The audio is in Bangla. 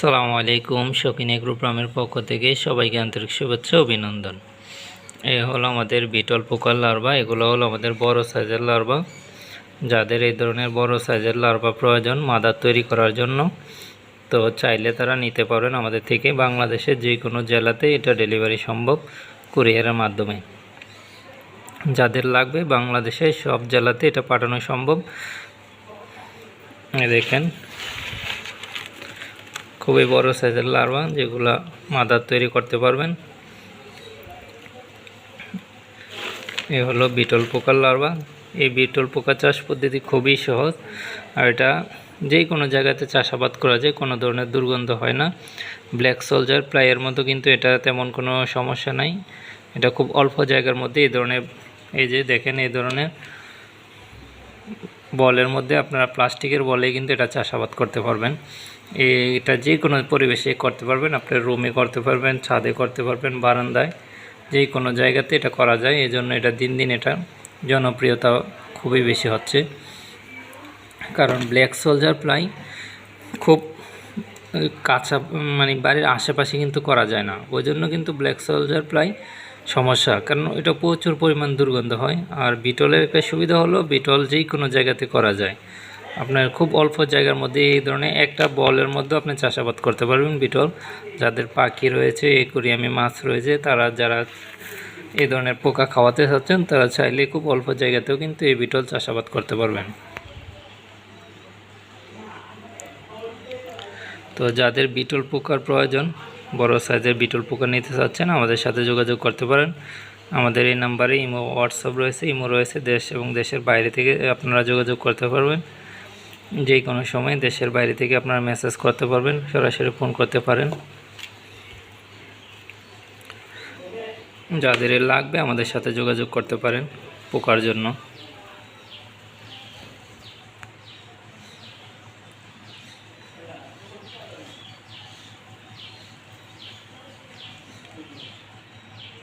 আসসালামু আলাইকুম। শকিন এগ্রো গ্রামের পক্ষ থেকে সবাইকে আন্তরিক শুভেচ্ছা, অভিনন্দন। এ হলো আমাদের বিটল পোকার লার্ভা, এগুলো হলো আমাদের বড় সাইজের লার্ভা। যাদের এই ধরনের বড় সাইজের লার্ভা প্রয়োজন মাদার তৈরি করার জন্য, তো চাইলে তারা নিতে পারবেন আমাদের থেকে বাংলাদেশের যে কোনো জেলাতে এটা ডেলিভারি সম্ভব কুরিয়ারের মাধ্যমে। যাদের লাগবে বাংলাদেশের সব জেলাতে এটা পাঠানো সম্ভব। দেখেন খুবই বড় সাইজের লার্ভা যেগুলা মাদার তৈরি করতে পারবেন। এ হলো বিটল পোকার লার্ভা। এই বিটল পোকা চাষ পদ্ধতি খুবই সহজ আর এটা যে কোনো জায়গাতে চাষাবাদ করা যায়, কোনো ধরনের দুর্গন্ধ হয় না। ব্ল্যাক সোলজার প্লাইয়ের মতো কিন্তু এটা তেমন কোনো সমস্যা নাই। এটা খুব অল্প জায়গার মধ্যে এই ধরনের, এই যে দেখেন এই ধরনের বলের মধ্যে আপনারা প্লাস্টিকের বলে কিন্তু এটা চাষাবাদ করতে পারবেন। এটা যে কোনো পরিবেশে করতে পারবেন আপনার রুমে করতে পারবেন, ছাদে করতে পারবেন, বারান্দায় যে কোনো জায়গাতে এটা করা যায়। এই জন্য এটা দিন দিন এটা জনপ্রিয়তা খুবই বেশি হচ্ছে। কারণ ব্ল্যাক সোলজার প্লাই খুব কাঁচা মানে বাড়ির আশেপাশে কিন্তু করা যায় না। ওই জন্য কিন্তু ব্ল্যাক সোলজার প্লাই সমস্যা। কারণ এটা প্রচুর পরিমাণ দুর্গন্ধ হয়। আর বিটলের একটা সুবিধা হলো, বিটল যেই কোনো জায়গাতে করা যায়। আপনার খুব অল্প জায়গার মধ্যে এই ধরনের একটা বলের মধ্যে আপনি চাষাবাদ করতে পারবেন বিটল। যাদের পাখি রয়েছে, একুরিয়ামি মাছ রয়েছে, তারা যারা এই ধরনের পোকা খাওয়াতে চাচ্ছেন, তারা চাইলে খুব অল্প জায়গাতেও কিন্তু এই বিটল চাষাবাদ করতে পারবেন। তো যাদের বিটল পোকার প্রয়োজন বড় সাইজের বিটল পোকা নিতে চাচ্ছেন, আমাদের সাথে যোগাযোগ করতে পারেন। আমাদের এই নাম্বারে ইমো, হোয়াটসঅ্যাপ রয়েছে, ইমো রয়েছে দেশ এবং দেশের বাইরে থেকে আপনারা যোগাযোগ করতে পারবেন। যে কোনো সময় দেশের বাইরে থেকে আপনারা মেসেজ করতে পারবেন, সরাসরি ফোন করতে পারেন। যাদের লাগবে আমাদের সাথে যোগাযোগ করতে পারেন পোকার জন্য।